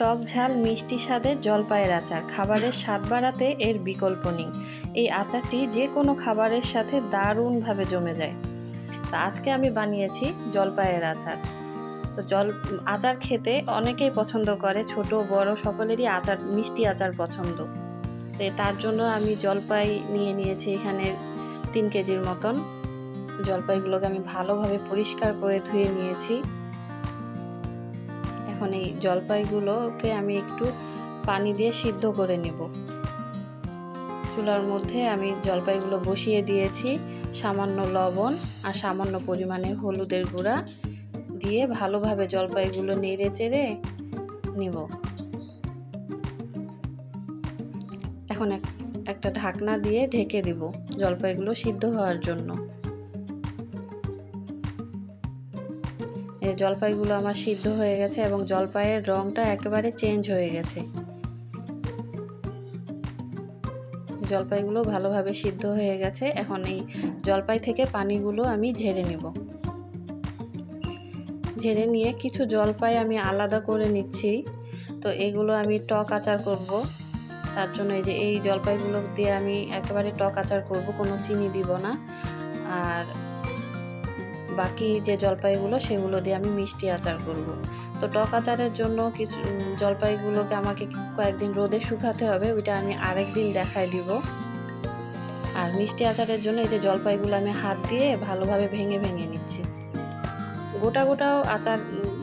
টক ঝাল, মিষ্টি স্বাদের জলপাইয়ের আচার। খাবারের স্বাদ বাড়াতে এর বিকল্প নেই। এই আচারটি যে কোনো খাবারের সাথে দারুণভাবে জমে যায়। তা আজকে আমি বানিয়েছি জলপাইয়ের আচার। তো জল, আচার খেতে অনেকেই পছন্দ করে, ছোট, বড় সকলেরই আচার, মিষ্টি আচার পছন্দ। তো তার জন্য আমি জলপাই নিয়ে নিয়েছি এখানে তিন কেজির মতন। জলপাইগুলোকে আমি ভালোভাবে পরিষ্কার করে ধুয়ে নিয়েছি। এখন এই জলপাইগুলোকে আমি একটু পানি দিয়ে সিদ্ধ করে নেব। চুলার মধ্যে আমি জলপাইগুলো বসিয়ে দিয়েছি, সামান্য লবণ আর সামান্য পরিমাণে হলুদের গুঁড়া দিয়ে ভালোভাবে জলপাইগুলো নেড়ে চেড়ে নিব। এখন একটা ঢাকনা দিয়ে ঢেকে দিব জলপাইগুলো সিদ্ধ হওয়ার জন্য। জলপাইগুলো আমার সিদ্ধ হয়ে গেছে এবং জলপাইয়ের রঙটা একেবারে চেঞ্জ হয়ে গেছে। জলপাইগুলো ভালোভাবে সিদ্ধ হয়ে গেছে। এখন এই জলপাই থেকে পানিগুলো আমি ঝেড়ে নিব। ঝেড়ে নিয়ে কিছু জলপাই আমি আলাদা করে নিচ্ছি। তো এগুলো আমি টক আচার করব। তার জন্য এই যে এই জলপাইগুলো দিয়ে আমি একেবারে টক আচার করব, কোনো চিনি দিব না। আর বাকি যে জলপাইগুলো, সেগুলো দিয়ে আমি মিষ্টি আচার করব। তো টক আচারের জন্য কিছু জলপাইগুলোকে আমাকে কয়েকদিন রোদে শুকাতে হবে, ওইটা আমি আরেক দিন দেখাই দিব। আর মিষ্টি আচারের জন্য এই যে জলপাইগুলো আমি হাত দিয়ে ভালোভাবে ভেঙে ভেঙে নিচ্ছি। গোটা গোটাও আচার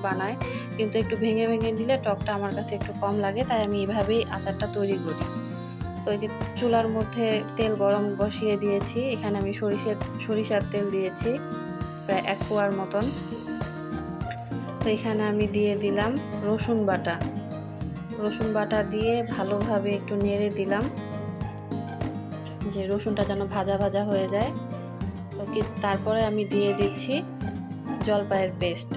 বানায় কিন্তু একটু ভেঙে ভেঙে দিলে টকটা আমার কাছে একটু কম লাগে, তাই আমি এভাবেই আচারটা তৈরি করি। তো এই যে চুলার মধ্যে তেল গরম বসিয়ে দিয়েছি, এখানে আমি সরিষার সরিষার তেল দিয়েছি। প্রায় এক পোয়ার মতন। তো এখানে আমি দিয়ে দিলাম রসুন বাটা। রসুন বাটা দিয়ে ভালোভাবে একটু নেড়ে দিলাম, যে রসুনটা যেন ভাজা ভাজা হয়ে যায়। তো কি, তারপরে আমি দিয়ে দিচ্ছি জলপাইয়ের পেস্ট।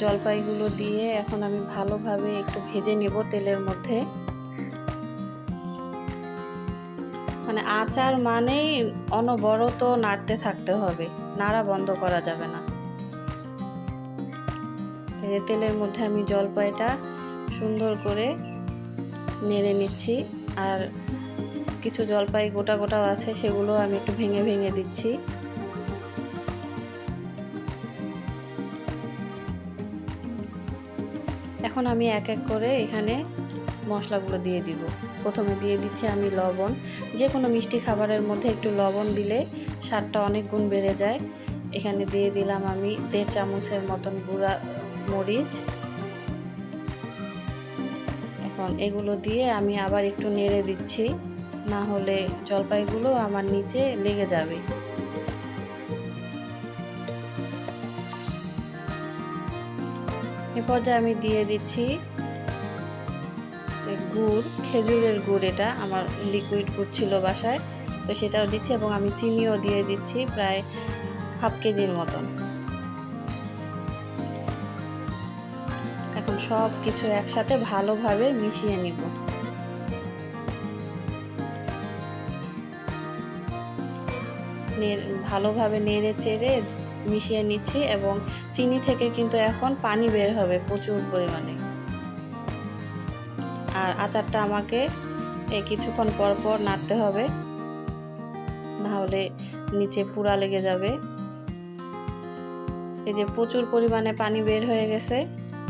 জলপাইগুলো দিয়ে এখন আমি ভালোভাবে একটু ভেজে নেব তেলের মধ্যে। মানে আচার মানেই অনবরত নাড়তে থাকতে হবে। নাড়া বন্ধ করা যাবে না। তেলের মধ্যে আমি জলপাইটা সুন্দর করে নেড়ে নিচ্ছি। আর কিছু জলপাই গোটা গোটাও আছে, সেগুলো আমি একটু ভেঙে ভেঙে দিচ্ছি। এখন আমি এক এক করে এখানে মশলাগুলো দিয়ে দিব। প্রথমে দিয়ে দিচ্ছি আমি লবণ। যে কোনো মিষ্টি খাবারের মধ্যে একটু লবণ দিলে স্বাদটা অনেক গুণ বেড়ে যায়। এখানে দিয়ে দিলাম আমি দেড় চামচের মতন গুঁড়া মরিচ। এখন এগুলো দিয়ে আমি আবার একটু নেড়ে দিচ্ছি। না হলে জলপাইগুলো আমার নিচে লেগে যাবে। এ পর্যায়ে আমি দিয়ে দিচ্ছি গুড়, খেজুরের গুড় এটা আমার লিকুইড গুড় ছিল বাসায়, তো সেটাও দিচ্ছি এবং আমি চিনিও দিয়ে দিচ্ছি প্রায় হাফ কেজির মতন। এখন সব কিছু একসাথে ভালোভাবে মিশিয়ে নিব। ভালোভাবে নেড়ে চেড়ে মিশিয়ে নিচ্ছি এবং চিনি থেকে কিন্তু এখন পানি বের হবে প্রচুর পরিমাণে। আর আচারটা আমাকে এই কিছুক্ষণ পর পর নাড়তে হবে। নাহলে নিচে পুরা লেগে যাবে। এই যে প্রচুর পরিমাণে পানি বের হয়ে গেছে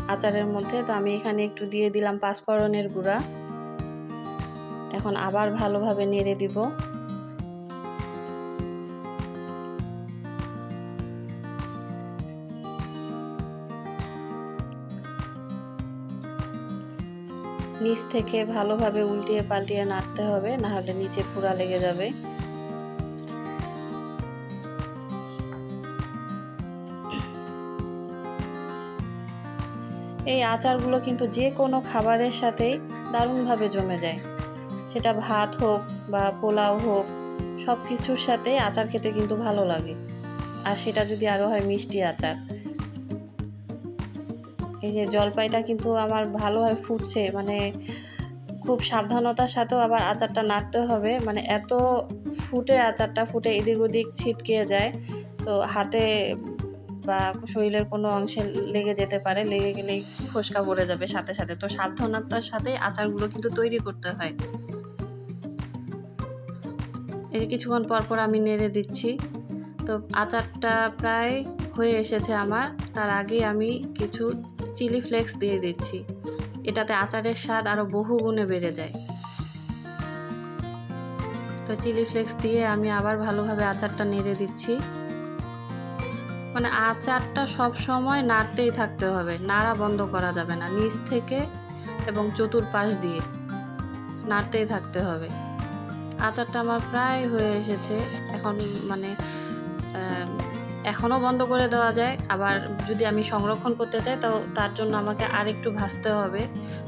আচারের মধ্যে, তো আমি এখানে একটু দিয়ে দিলাম পাঁচফোড়নের গুঁড়া। এখন আবার ভালোভাবে নেড়ে দিব। নিচ থেকে ভালোভাবে উল্টিয়ে পাল্টিয়ে নাড়তে হবে না হলে নিচে পুরা লেগে যাবে। এই আচারগুলো কিন্তু যে কোনো খাবারের সাথেই দারুণভাবে জমে যায়। সেটা ভাত হোক বা পোলাও হোক সব কিছুর সাথে আচার খেতে কিন্তু ভালো লাগে। আর সেটা যদি আরও হয় মিষ্টি আচার। এই যে জলপাইটা কিন্তু আমার ভালোভাবে ফুটছে মানে খুব সাবধানতার সাথেও আবার আচারটা নাড়তে হবে মানে এত ফুটে আচারটা ফুটে এদিক ওদিক ছিটকে যায়, তো হাতে বা শরীরের কোনো অংশে লেগে যেতে পারে, লেগে গেলেই ফোসকা পড়ে যাবে সাথে সাথে, তো সাবধানতার সাথে আচারগুলো কিন্তু তৈরি করতে হয়। এই যে কিছুক্ষণ পর পর আমি নেড়ে দিচ্ছি, তো আচারটা প্রায় হয়ে এসেছে আমার, তার আগে আমি কিছু চিলি ফ্লেক্স দিয়ে দিচ্ছি। এটাতে আচারের স্বাদ আরও বহু গুণে বেড়ে যায়। তো চিলি ফ্লেক্স দিয়ে আমি আবার ভালোভাবে আচারটা নেড়ে দিচ্ছি। মানে আচারটা সব সময় নাড়তেই থাকতে হবে। নাড়া বন্ধ করা যাবে না। নিচ থেকে এবং চতুর্পাশ দিয়ে নাড়তেই থাকতে হবে। আচারটা আমার প্রায় হয়ে এসেছে। এখন মানে এখনও বন্ধ করে দেওয়া যায়। আবার যদি আমি সংরক্ষণ করতে চাই, তো তার জন্য আমাকে আর একটু ভাজতে হবে।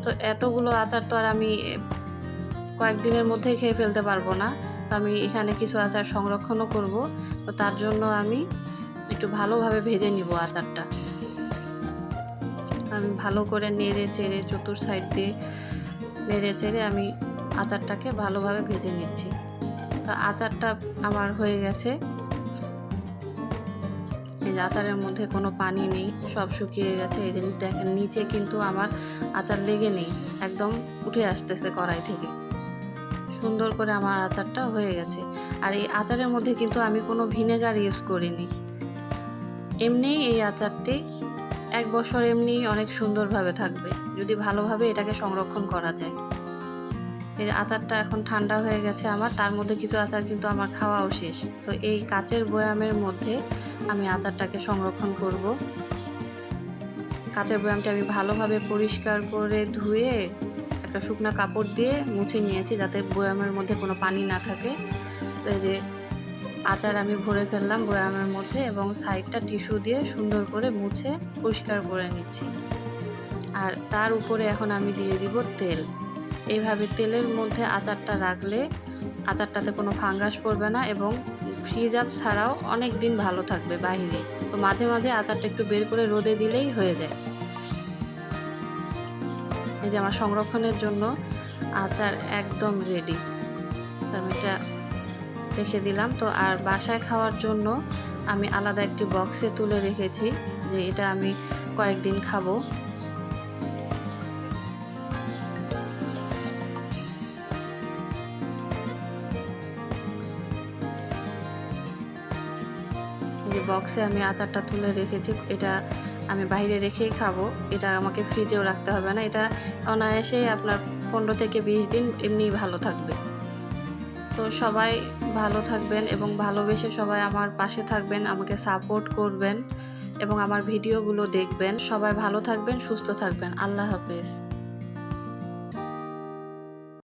তো এতগুলো আচার তো আর আমি কয়েকদিনের মধ্যেই খেয়ে ফেলতে পারব না। তো আমি এখানে কিছু আচার সংরক্ষণও করব। তো তার জন্য আমি একটু ভালোভাবে ভেজে নিব আচারটা। আমি ভালো করে নেড়ে চেড়ে চতুর সাইড দিয়ে নেড়ে চেড়ে আমি আচারটাকে ভালোভাবে ভেজে নিচ্ছি। তো আচারটা আমার হয়ে গেছে। এই যে আচারের মধ্যে কোনো পানি নেই, সব শুকিয়ে গেছে। এই যে দেখেন, নিচে কিন্তু আমার আচার লেগে নেই, একদম উঠে আসতেছে কড়াই থেকে। সুন্দর করে আমার আচারটা হয়ে গেছে। আর এই আচারের মধ্যে কিন্তু আমি কোনো ভিনেগার ইউজ করিনি। এমনিই এই আচারটি এক বছর এমনি অনেক সুন্দরভাবে থাকবে, যদি ভালোভাবে এটাকে সংরক্ষণ করা যায়। এই আচারটা এখন ঠান্ডা হয়ে গেছে আমার, তার মধ্যে কিছু আচার কিন্তু আমার খাওয়াও শেষ। তো এই কাচের বয়ামের মধ্যে আমি আচারটাকে সংরক্ষণ করব। কাচের বয়ামটা আমি ভালোভাবে পরিষ্কার করে ধুয়ে একটা শুকনা কাপড় দিয়ে মুছে নিয়েছি যাতে বয়ামের মধ্যে কোনো পানি না থাকে। তো এই যে আচার আমি ভরে ফেললাম বয়ামের মধ্যে এবং সাইডটা টিস্যু দিয়ে সুন্দর করে মুছে পরিষ্কার করে নিচ্ছি। আর তার উপরে এখন আমি দিয়ে দিব তেল। এইভাবে তেলের মধ্যে আচারটা রাখলে আচারটাতে কোনো ফাঙ্গাস পড়বে না এবং ফ্রিজ আপ ছাড়াও অনেক দিন ভালো থাকবে বাহিরে। তো মাঝে মাঝে আচারটা একটু বের করে রোদে দিলেই হয়ে যায়। এই যে আমার সংরক্ষণের জন্য আচার একদম রেডি তো আমি এটা রেখে দিলাম। তো আর বাসায় খাওয়ার জন্য আমি আলাদা একটি বক্সে তুলে রেখেছি যে এটা আমি কয়েকদিন খাব। যে বক্সে আমি আচারটা তুলে রেখেছি। এটা আমি বাইরে রেখেই খাব। এটা আমাকে ফ্রিজেও রাখতে হবে না। এটা অনায়াসেই আপনার পনেরো থেকে বিশ দিন এমনিই ভালো থাকবে। তো সবাই ভালো থাকবেন এবং ভালোবেসে সবাই আমার পাশে থাকবেন, আমাকে সাপোর্ট করবেন এবং আমার ভিডিওগুলো দেখবেন। সবাই ভালো থাকবেন, সুস্থ থাকবেন। আল্লাহ হাফেজ।